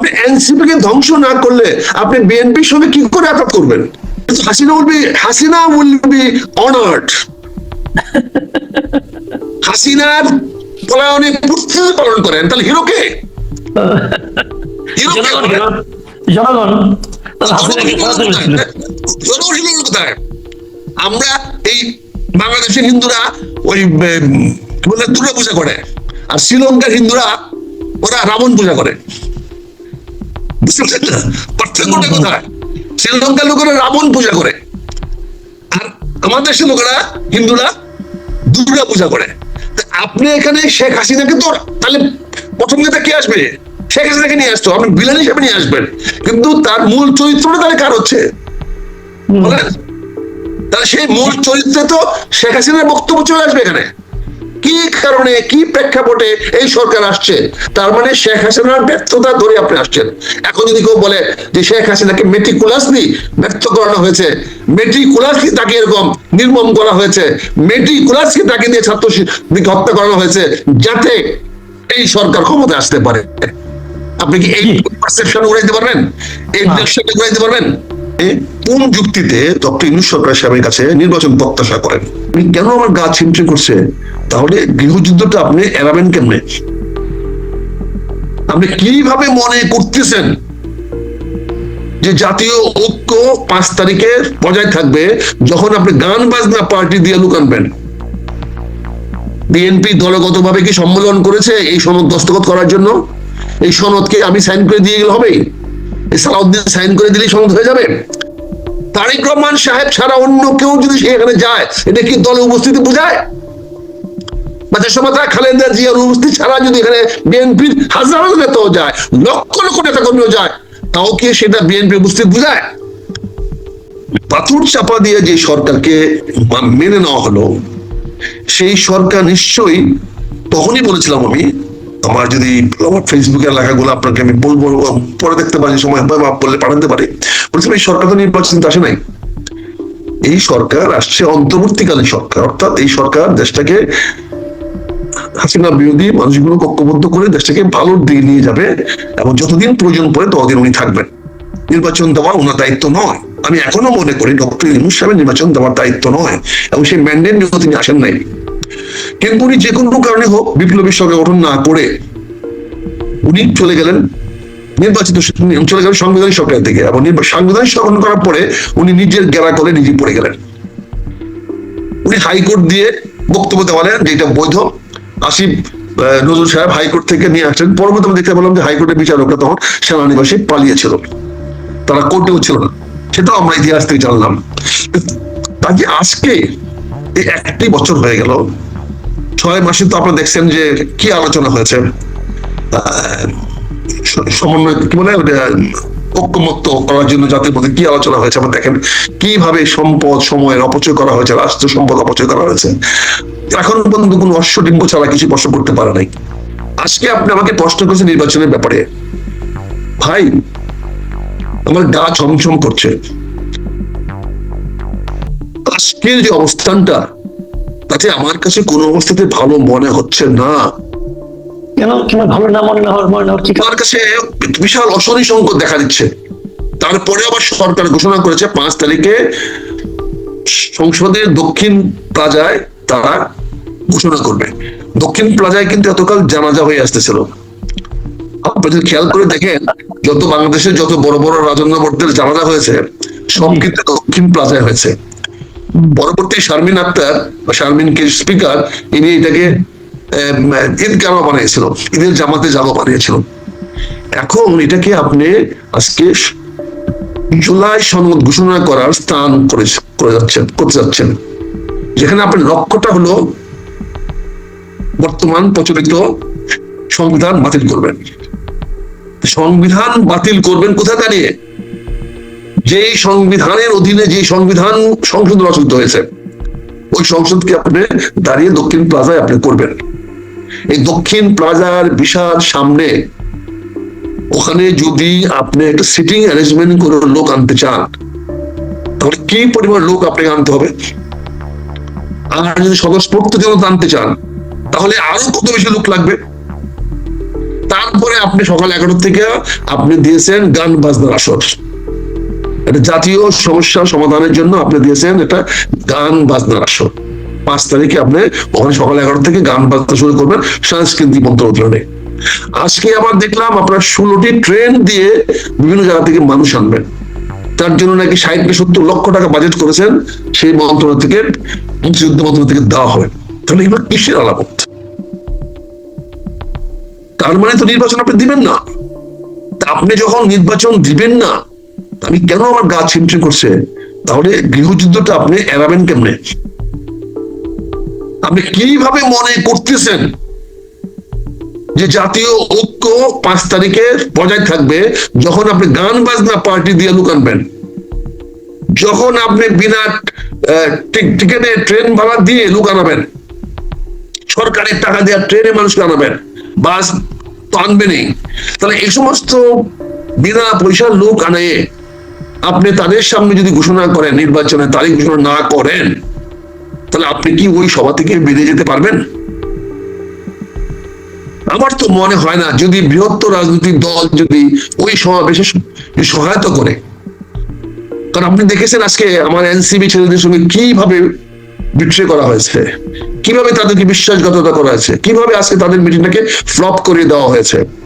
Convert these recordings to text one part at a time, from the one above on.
আপনি এনসিপি কে ধ্বংস না করলে আপনি বিএনপির সঙ্গে কি করে আঘাত করবেন? Hasina will be Hasina will be honoured হাসিনার পলায়নে প্রস্তুতি পালন করেন তাহলে জনগণ হিরো কোথায় আমরা এই বাংলাদেশের হিন্দুরা ওই বলে দুর্গা পূজা করে। আর শ্রীলঙ্কার হিন্দুরা ওরা রাবণ পূজা করে। বুঝতে পারছেন না? পার্থক্যটা কোথায়? শ্রীলঙ্কার লোকেরা রাবণ পূজা করে। আর আমাদের দেশের লোকেরা হিন্দুরা দুর্গা পূজা করে। তা আপনি এখানে শেখ হাসিনাকে তো তাহলে প্রথম কথা কে আসবে? শেখ হাসিনাকে নিয়ে আসতো আপনি ভিলেন হিসেবে নিয়ে আসবেন। কিন্তু তার মূল চরিত্রটা তাহলে কার হচ্ছে? বলেন। তাহলে সেই মূল চরিত্রে তো শেখ হাসিনার বক্তব্য চলে আসবে এখানে। কি কারণে কি প্রেক্ষাপটে এই সরকার আসছে? তার মানে শেখ হাসিনার ব্যর্থতা ধরে আপনি আসছেন। এখন যদি কেউ বলে যে শেখ হাসিনাকে মেট্রিকুলাসলি ব্যর্থ করানো হয়েছে মেট্রিকুলাসলি তাকে এরকম নির্মম করা হয়েছে মেট্রিকুলাসলি তাকে দিয়ে ছাত্র হত্যা করানো হয়েছে যাতে এই সরকার ক্ষমতা আসতে পারে। আপনি কি এই পারসেপশন উড়াইতে পারবেন? এই। ডিরেকশনটা উড়াইতে পারবেন? কোন যুক্তিতে ডক্টর ইউনুস সরকার সাহেবের কাছে নির্বাচন প্রত্যাশা করেন? আপনি কেন আমার গা ছিমছে করছে? তাহলে গৃহযুদ্ধটা আপনি এড়াবেন কেমনে? আপনি কীভাবে মনে করতেছেন যে জাতীয় ঐক্য পাঁচ তারিখে বজায় থাকবে যখন আপনি গান বাজনা পার্টি দিয়ে লুক আনবেন বিএনপি দলগতভাবে কি সম্মেলন করেছে এই সনদ দস্তখত করার জন্য? এই সনদকে আমি সাইন করে দিয়ে গেলে হবে এই সালাউদ্দিন সাইন করে দিলেই সনদ হয়ে যাবে। তারেক রহমান সাহেব ছাড়া অন্য কেউ যদি সেখানে যায়, এটা কি দলে উপস্থিতি বোঝায়? বা দেশমাতা খালেদা জিয়ার ছাড়া যদি এখানে বিএনপির হাজারো নেতাও যায়, লক্ষ লক্ষ নেতা কর্মীও যায়, তাও কি সেটা বিএনপি উপস্থিত বোঝায়? পাথর চাপা দিয়ে যে সরকারকে মেনে নেওয়া হলো, সেই সরকার নিশ্চয়ই তখনই বলেছিলাম আমি আমার যদি আমার ফেসবুকের লেখাগুলো আপনাকে আমি বলব পরে দেখতে পারি, সময় হয় বা বললে পাঠাতে পারি। বলছিলাম, এই সরকার তো নির্বাচন আসে নাই? এই সরকার আসছে অন্তর্বর্তীকালীন সরকার, অর্থাৎ এই সরকার দেশটাকে হাসিনা বিরোধী মানুষগুলো ঐক্যবদ্ধ করে দেশটাকে ভালোর দিকে নিয়ে যাবে, এবং যতদিন প্রয়োজন পড়ে ততদিন উনি থাকবেন। নির্বাচন দেওয়া ওনার দায়িত্ব নয়। আমি এখনও মনে করি, ডক্টর সাহেবের নির্বাচন দেওয়ার দায়িত্ব নয়, এবং সেই ম্যান্ডেট নিয়েও তিনি আসেন নাই। কিন্তু উনি যে কোনো কারণে হোক বিপ্লবী সংগঠন না করে উনি চলে গেলেন নির্বাচিত চলে গেলেন সাংবিধানিক সরকার থেকে এবং সাংবিধানিক সংগঠন করার পরে উনি নিজের গেরা করে নিজে পড়ে গেলেন। উনি হাইকোর্ট দিয়ে বক্তব্য দেওয়ালেন যে এটা বৈধ। আসিফ নজরুল সাহেব হাইকোর্ট থেকে নিয়ে আসছেন পরবর্তী আমি দেখতে পেলাম যে হাইকোর্টের বিচারকরা তখন সেনানিবাসে পালিয়েছিল। তারা কোর্টেও ছিল না। সেটাও আমরা ইতিহাস থেকে জানলাম। তাকে আজকে একটি বছর হয়ে গেল। ছয় মাসে তো আপনারা দেখছেন যে কি আলোচনা হয়েছে। সমন্বয় কি ঐক্যমত্য করার জন্য জাতির মধ্যে কি আলোচনা হয়েছে? আমরা দেখেন কীভাবে সম্পদ, সময়ের অপচয় করা হয়েছে, রাষ্ট্র সম্পদ অপচয় করা হয়েছে। এখন পর্যন্ত কোনো অশ্বডিম্ব ছাড়া কিছু প্রশ্ন করতে পারে নাই। আজকে আপনি আমাকে প্রশ্ন করেছেন নির্বাচনের ব্যাপারে। ভাই, আমার গা ছমছম করছে। আজকের যে অবস্থানটা তাতে আমার কাছে কোনো অবস্থাতে ভালো মনে হচ্ছে না। কেন? কেন ভালো না মনে না মনে না হওয়ার কি কাছে বিশাল সংকট দেখা দিচ্ছে। তারপরে আবার সরকার ঘোষণা করেছে পাঁচ তারিখে সংসদের দক্ষিণ প্লাজায় তারা ঘোষণা করবে। দক্ষিণ প্লাজায় কিন্তু এতকাল জানাজা হয়ে আসতেছিল। আপনি যদি খেয়াল করে দেখেন যত বাংলাদেশের যত বড় বড় রাজন্যবর্তের জানাজা হয়েছে সব কিন্তু দক্ষিণ প্লাজায় হয়েছে। পরবর্তী শারমিন আক্তার বা শারমিন কে স্পিকার, ইনি এটাকে ঈদ জামা বানিয়েছিল? ঈদের জামাতে জামা বানিয়েছিল। এখন এটাকে আপনি আজকে জুলাই সনদ ঘোষণা করার স্থান করে যাচ্ছেন, করতে যাচ্ছেন। যেখানে আপনার লক্ষ্যটা হলো বর্তমান প্রচলিত সংবিধান বাতিল করবেন। সংবিধান বাতিল করবেন কোথায় দাঁড়িয়ে যে সংবিধানের অধীনে যে সংবিধান সংসদ রচিত হয়েছে, ওই সংসদকে আপনি দাঁড়িয়ে দক্ষিণ প্লাজায় আপনি করবেন। এই দক্ষিণ প্লাজার বিশাল সামনে ওখানে যদি আপনি একটা সিটিং অ্যারেঞ্জমেন্ট করে লোক আনতে চান, তাহলে কি পরিমাণ লোক আপনাকে আনতে হবে? আর যদি স্বতঃস্ফূর্ত জন্য আনতে চান, তাহলে আরও কত বেশি লোক লাগবে? তারপরে আপনি সকাল এগারো থেকে আপনি দিয়েছেন গান বাজনার আসর। এটা জাতীয় সমস্যা সমাধানের জন্য আপনি দিয়েছেন এটা গান বাজনার আসর। পাঁচ তারিখে আপনি ওখানে সকাল এগারো থেকে গান বাজনা শুরু করবেন সাংস্কৃতিক মন্ত্রণালয়ে। আজকে আবার দেখলাম আপনার ষোলোটি ট্রেন দিয়ে বিভিন্ন জায়গা থেকে মানুষ আনবেন। তার জন্য নাকি ষাট থেকে সত্তর লক্ষ টাকা বাজেট করেছেন সেই মন্ত্রণালয় থেকে, মুক্তিযুদ্ধ মন্ত্রণালয় থেকে দেওয়া হবে। তাহলে এগুলো কিসের আলামত? তার মানে তো নির্বাচন আপনি দিবেন না। আপনি যখন নির্বাচন দিবেন না আমি কেন আমার গা ছিমছিম করছে? তাহলে গৃহযুদ্ধটা আপনি এড়াবেন কেমনে? আপনি কীভাবে মনে করতেছেন যে জাতীয় ঐক্য পাঁচ তারিখে বজায় থাকবে যখন আপনি গান বাজনা পার্টি দিয়ে লুকানবেন যখন আপনি বিনা টিকেটে ট্রেন ভাড়া দিয়ে লোক আনাবেন সরকারের টাকা দেওয়া ট্রেনে মানুষকে আনাবেন বাস তো আনবেনই। তাহলে এই সমস্ত বিনা পয়সার লোক আনে। আপনি তাদের সামনে যদি ঘোষণা করেন, নির্বাচনে তারিখ ঘোষণা না করেন, তাহলে আপনি কি ওই সভা থেকে বেরিয়ে যেতে পারবেন? আমার তো মনে হয় না, যদি বৃহত্তর রাজনৈতিক দল যদি ওই সমাবেশে সহায়তা করে। কারণ আপনি দেখেছেন আজকে আমার এনসিবি ছেলেদের সঙ্গে কীভাবে বিট্রে করা হয়েছে? কীভাবে তাদেরকে বিশ্বাসঘাতকতা করা হয়েছে? কীভাবে আজকে তাদের মিটিংটাকে ফ্লপ করে দেওয়া হয়েছে?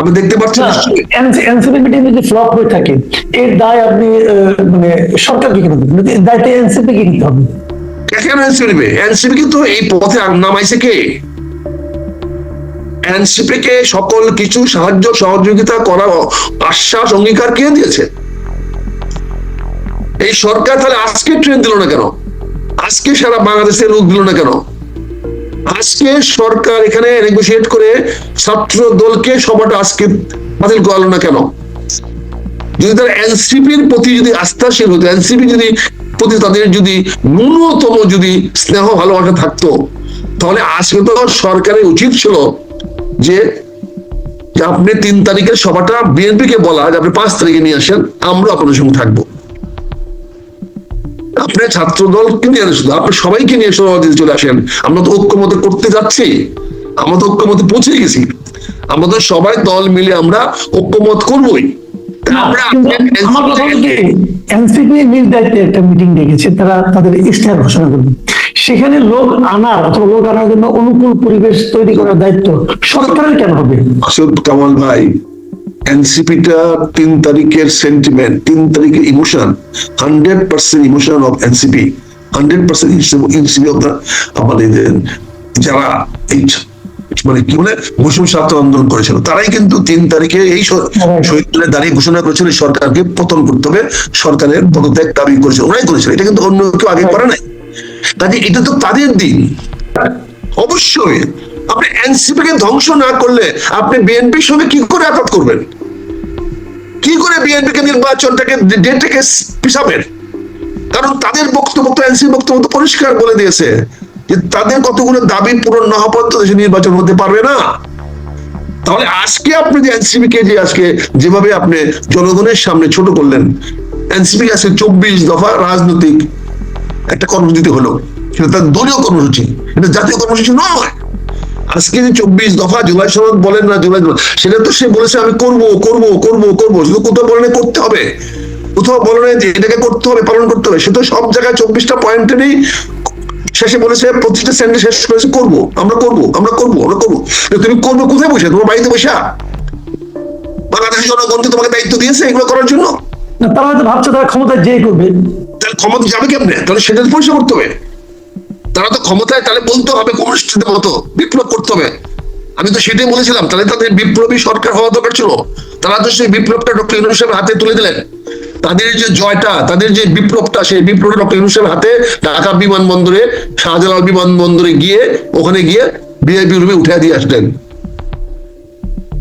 আপনি দেখতে পাচ্ছেন এনসিপি যদি ফ্লপ হয়ে থাকে এর দায় আপনি মানে সরকারকে কেন দেবেন মানে দায়টা এনসিপি কে নিতে হবে? কেন এনসিপি এনসিপি কিন্তু এই পথে নামাইছে কে? এনসিপি কে সকল কিছু সাহায্য সহযোগিতা করা আশ্বাস অঙ্গীকার কে দিয়েছে? এই সরকার তাহলে আজকে ট্রেন দিল না কেন? আজকে সারা বাংলাদেশে লোক দিল না কেন? আজকে সরকার এখানে নেগোসিয়েট করে ছাত্র দলকে সভাটা আজকে বাতিল করালো না কেন? যদি তারা এনসিপির প্রতি যদি আস্থাশীল হতো, এনসিপি যদি প্রতি তাদের যদি ন্যূনতম যদি স্নেহ ভালোবাসা থাকতো, তাহলে আজকে তো সরকারের উচিত ছিল যে আপনি তিন তারিখের সভাটা বিএনপি কে বলা, যে আপনি পাঁচ তারিখে নিয়ে আসেন আমরা আপনাদের সঙ্গে থাকব। আপনি ছাত্র দলকে নিয়ে আসেন শুধু আপনি সবাইকে নিয়ে সভাপতি চলে আসেন। আমরা তো ঐক্যমত করতে যাচ্ছি। আমরা তো ঐক্যমতে পৌঁছে গেছি। আমরা তো সবাই দল মিলে আমরা ঐক্যমত করবোই। তা না, আমার কথা হলো এনসিপি নিজ দায়িত্বে একটা মিটিং ডেকেছে তারা তাদের ইশতেহার ঘোষণা করবে। সেখানে লোক আনার অথবা লোক আনার জন্য অনুকূল পরিবেশ তৈরি করার দায়িত্ব সরকারের কেন হবে? কামাল ভাই। এনসিপিটা তিন তারিখের সেন্টিমেন্ট তিন তারিখের emotion hundred percent emotion of NCP hundred percent NCP of আমাদের যারা এই মানে কি বলে মৌসুম ছাত্র আন্দোলন করেছিল তারাই কিন্তু তিন তারিখে এই স- শহীদ দাঁড়িয়ে ঘোষণা করেছিল সরকারকে পতন করতে হবে সরকারের পদত্যাগ দাবি করেছিল ওরাই করেছিল এটা কিন্তু অন্য কেউ আগে করে নাই। কাজে এটা তো তাদের দিন। অবশ্যই। আপনি এনসিপি কে ধ্বংস না করলে আপনি বিএনপির সঙ্গে কি করে আঘাত করবেন? কি করে বিএনপি কে নির্বাচনটাকে ডেটটাকে পিছাবেন কারণ তাদের বক্তব্য তো এনসিপি বক্তব্য তো পরিষ্কার বলে দিয়েছে যে তাদের কতগুলো দাবি পূরণ না হওয়া পর্যন্ত দেশে নির্বাচন হতে পারবে না। তাহলে আজকে আপনি যে এনসিপি কে যে আজকে যেভাবে আপনি জনগণের সামনে ছোট করলেন এনসিপি আজকে চব্বিশ দফা রাজনৈতিক একটা কর্মসূচি হলো। সেটা তার দলীয় কর্মসূচি, এটা জাতীয় কর্মসূচি নয়। আজকে যে চব্বিশ দফা জুলাই সনদ বলেন না জুলাই সেটা তো সে বলেছে আমি করব করব করব করব। শুধু কোথাও বলে করতে হবে। কোথাও বলে যে এটাকে করতে হবে পালন করতে হবে। সে তো সব জায়গায় চব্বিশটা পয়েন্টেরই শেষে বলেছে প্রতিটা সেন্টে শেষ করেছে করব আমরা করব আমরা করব আমরা করব। তুমি করবে কোথায় বসে? তোমার বাড়িতে বসে? বাংলাদেশের জনগণকে তোমাকে দায়িত্ব দিয়েছে এগুলো করার জন্য। তারা হয়তো ভাবছে তারা ক্ষমতা যে করবে। তাহলে ক্ষমতা যাবে কেমনে? তাহলে সেটা তো পরিষ্কার করতে হবে। তারা তো ক্ষমতায়, তাহলে বলতে হবে কমিউনিস্টদের মতো, বিপ্লব করতে হবে। আমি তো সেটাই বলেছিলাম, তাহলে তাদের বিপ্লবী সরকার হওয়া দরকার ছিল। তারা তো সেই বিপ্লবটা ডক্টর ইউনুস সাহেবের হাতে তুলে দিলেন। তাদের যে জয়টা, তাদের যে বিপ্লবটা, সেই বিপ্লবটা ডক্টর ইউনুস সাহেবের হাতে ঢাকা বিমানবন্দরে, শাহজালাল বিমানবন্দরে গিয়ে, ওখানে গিয়ে ভিআইপি রুমে উঠে দিয়ে আসলেন।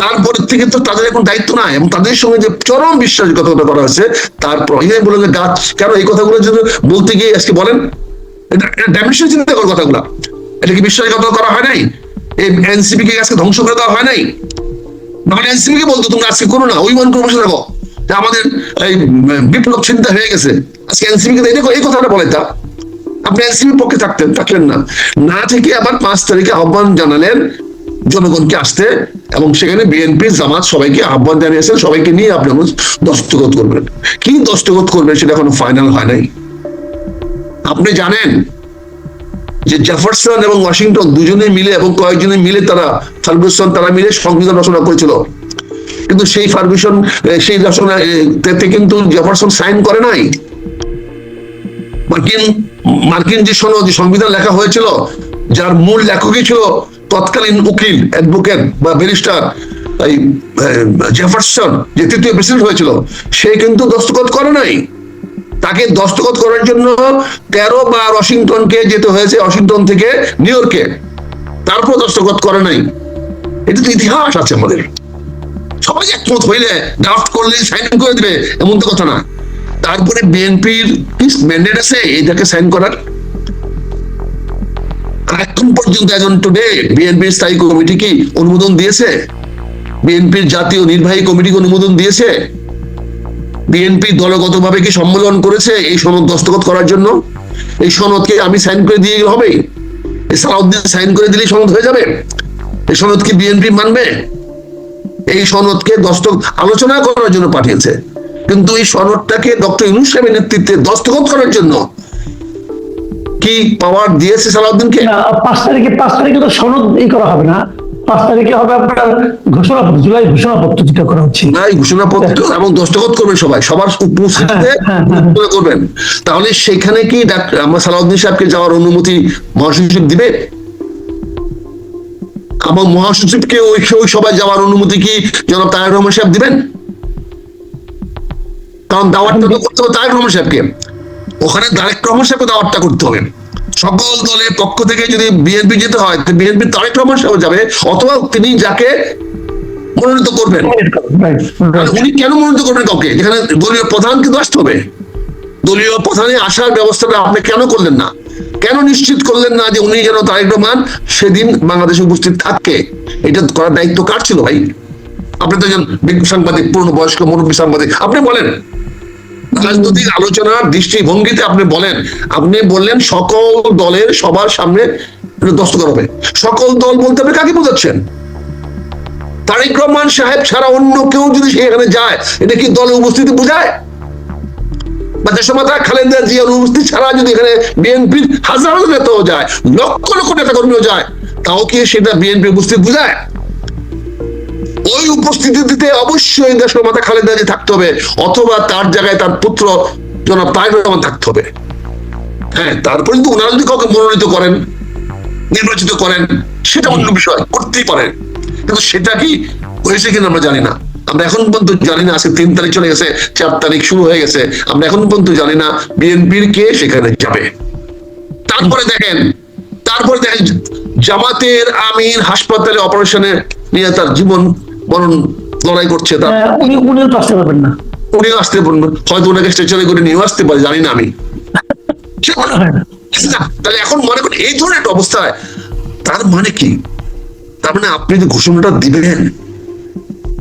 তারপর থেকে তো তাদের এখন দায়িত্ব নাই, এবং তাদের সঙ্গে যে চরম বিশ্বাসঘাতকতা করা হয়েছে, তারপর বলে যে গাছ, কেন এই কথাগুলো যদি বলতে গিয়ে আজকে বলেন? ডাইমেনশন চিন্তা কথাগুলো। এটা কি বিশ্বাসঘাতকতা করা হয় নাই? এই এনসিপি কে আজকে ধ্বংস করে দেওয়া হয় নাই? এনসিপি কে বলতো, তোমরা আজকে করো না ওই মান করে, বসে থাকো। যে আমাদের এই বিপ্লব চিন্তা হয়ে গেছে। আজকে এনসিপি কে এই কথাটা বলে তা। আপনি পক্ষে থাকতেন, থাকলেন না। না থেকে আবার পাঁচ তারিখে আহ্বান জানালেন জনগণকে আসতে এবং সেখানে বিএনপি জামাত সবাইকে আহ্বান জানিয়েছেন, সবাইকে নিয়ে আপনি এখন দস্তখত করবেন। কি দস্তখত করবেন সেটা এখনও ফাইনাল হয় নাই। আপনি জানেন যে জেফারসন এবং ওয়াশিংটন দুজনে মিলে এবং কয়েকজনে মিলে তারা ফার্গুসন, তারা মিলে সংবিধান রচনা করেছিল। কিন্তু সেই ফার্গুসন সেই রচনা কিন্তু জেফারসন সাইন করে নাই। মার্কিন মার্কিন যে সনদ, যে সংবিধান লেখা হয়েছিল, যার মূল লেখকই ছিল তৎকালীন উকিল, অ্যাডভোকেট বা ব্যারিস্টার, এই জেফারসন, যে তৃতীয় প্রেসিডেন্ট হয়েছিল, সে কিন্তু দস্তখত করে নাই। তাকে দস্তখত করার জন্য তেরো বা ওয়াশিংটনকে যেতে হয়েছে, ওয়াশিংটন থেকে নিউ ইয়র্কে। তারপর দস্তখত করে নাই। এটা তো ইতিহাস আছে আমাদের। সবাই একমত হইলে ড্রাফট করলে সাইন করে দিবে, এমন তো কথা না। তারপরে বিএনপির কি ম্যান্ডেট আছে এটাকে সাইন করার? এখন পর্যন্ত এখন টুডে বিএনপির স্থায়ী কমিটি কি অনুমোদন দিয়েছে? বিএনপির জাতীয় নির্বাহী কমিটিকে অনুমোদন দিয়েছে? বিএনপি দলগতভাবে কি সম্মেলন করেছে এই সনদ দস্তখত করার জন্য? এই সনদকে আমি সাইন করে দিয়ে হবে? সালাউদ্দিন সাইন করে দিলেই সনদ হয়ে যাবে? এই সনদ কি বিএনপি মানবে? এই সনদকে দস্তক আলোচনা করার জন্য পাঠিয়েছে। কিন্তু এই সনদটাকে ডক্টর ইউনুস সাহেবের নেতৃত্বে দস্তখত করার জন্য কি পাওয়ার দিয়েছে সালাউদ্দিনকে? পাঁচ তারিখে পাঁচ তারিখে তো সনদ ই করা হবে না। পাঁচ তারিখে হবে আপনার ঘোষণাপত্র জুলাই ঘোষণাপত্র যেটা করা হচ্ছে। না ঘোষণাপত্র এবং দস্তখত করবেন সবাই সবার উপস্থিতিতে হ্যাঁ, হ্যাঁ, হ্যাঁ। ঘোষণা করবেন। তাহলে সেখানে কি আমার সালাউদ্দিন সাহেবকে যাওয়ার অনুমতি মহাসচিব দিবে? এবং মহাসচিবকে ওই ওই সবাই যাওয়ার অনুমতি কি জনাব তারেক রহমান সাহেব দিবেন? কারণ দাওয়াতটা তো করতে হবে তারেক রহমান সাহেবকে। ওখানে তারেক রহমান সাহেবকে দাওয়াতটা করতে হবে। সকল দলের পক্ষ থেকে যদি বিএনপি যেতে হয় বিএনপি তারেক রহমান সাহেব যাবে অথবা তিনি যাকে মনোনীত করবেন. উনি কেন মনোনীত করবেন কাউকে? যেখানে দলীয় প্রধান কিন্তু আসতে হবে। দলীয় প্রধানে আসার ব্যবস্থাটা আপনি কেন করলেন না? কেন নিশ্চিত করলেন না যে উনি যেন তারেক রহমান সেদিন বাংলাদেশে উপস্থিত থাকে? এটা করার দায়িত্ব কার ছিল ভাই? আপনি তো একজন সাংবাদিক পূর্ণ বয়স্ক মুরব্বী সাংবাদিক। আপনি বলেন। রাজনৈতিক আলোচনার দৃষ্টিভঙ্গিতে আপনি বলেন, আপনি বললেন সকল দলের সবার সামনে দস্তখত হবে। সকল দল বলতে আপনি কাকে বোঝাচ্ছেন? তারেক রহমান সাহেব ছাড়া অন্য কেউ যদি সেখানে যায়, এটা কি দলে উপস্থিতি বোঝায়? বা দেশমাতা খালেদা জিয়ার উপস্থিতি ছাড়া যদি এখানে বিএনপির হাজারো নেতাও যায়, লক্ষ লক্ষ নেতা কর্মীও যায়, তাও কি সেটা বিএনপি উপস্থিত বোঝায়? ওই উপস্থিতিতে অবশ্যই দেশমাতা খালেদা জি থাকতে হবে, অথবা তার জায়গায় তার পুত্র জনাব তারেক রহমান থাকতে হবে। হ্যাঁ তারপরে কিন্তু ওনারা যদি কাউকে মনোনীত করেন, নির্বাচিত করেন, সেটা অন্য বিষয়, করতেই পারেন। কিন্তু সেটা কি হয়েছে কিনা আমরা জানি না। আমরা এখন পর্যন্ত জানি না, আজকে তিন তারিখ চলে গেছে, চার তারিখ শুরু হয়ে গেছে। আমরা এখন পর্যন্ত জানি না বিএনপির কে সেখানে যাবে। তারপরে দেখেন তারপরে দেখেন, জামাতের আমির হাসপাতালে অপারেশনে নিয়ে তার জীবন মরণ লড়াই করছে তার। হ্যাঁ, উনি উনিও তো আসতে পারবেন না। উনিও আসতে পারবেন হয়তো ওনাকে স্ট্রেচারে করে নিয়েও আসতে পারে জানি না আমি। তাহলে এখন মনে করেন এই ধরনের একটা অবস্থায় তার মানে কি? তার মানে আপনি যে ঘোষণাটা দিবেন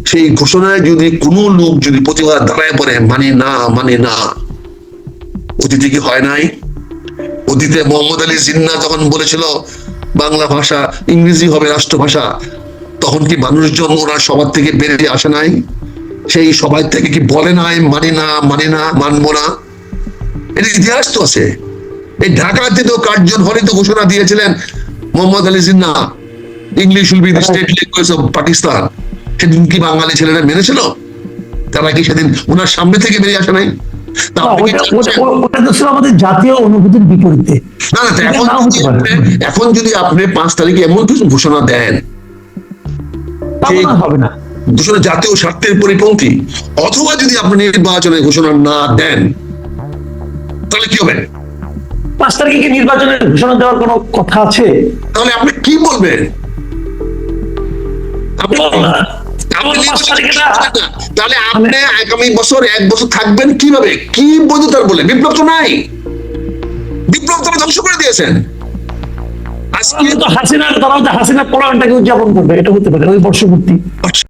সেই ঘোষণায় যদি কোনো লোক যদি প্রতিবাদ দাঁড়ায় পড়ে মানে না মানে না অতীতে কি হয় নাই? অতীতে মোহাম্মদ আলী জিন্না যখন বলেছিল বাংলা ভাষা ইংরেজি হবে রাষ্ট্রভাষা তখন কি মানুষজন ওনার সবার থেকে বেরিয়ে আসে নাই? সেই সবাই থেকে কি বলে নাই মানে না মানে না মানবো না? এর ইতিহাস তো আছে। এই ঢাকাতে তো কার্জন হলে তো ঘোষণা দিয়েছিলেন Mohammad Ali Jinnah. English will be the state language of Pakistan সেদিন কি বাঙালি ছেলেরা মেনেছিল? তারা কি সেদিন ওনার সামনে থেকে বেরিয়ে আসে নাই? এখন যদি আপনি- এখন যদি আপনি পাঁচ তারিখে এমন কিছু ঘোষণা দেন হবে না। ঘোষণা জাতীয় স্বার্থের পরিপন্থী। অথবা যদি আপনি নির্বাচনে ঘোষণা না দেন তাহলে কি হবে? পাঁচ তারিখে নির্বাচনের ঘোষণা দেওয়ার কোনো কথা আছে? তাহলে আপনি কি বলবেন। তাহলে আপনি আগামী বছর এক বছর থাকবেন কীভাবে? কি বৈধতার বলে? বিপ্লব তো নাই। বিপ্লব তো ধ্বংস করে দিয়েছেন। আজকে তো হাসিনার তারাও তো হাসিনার পলায়নটাকে উদযাপন করবে এটা হতে পারে ওই বর্ষপূর্তি।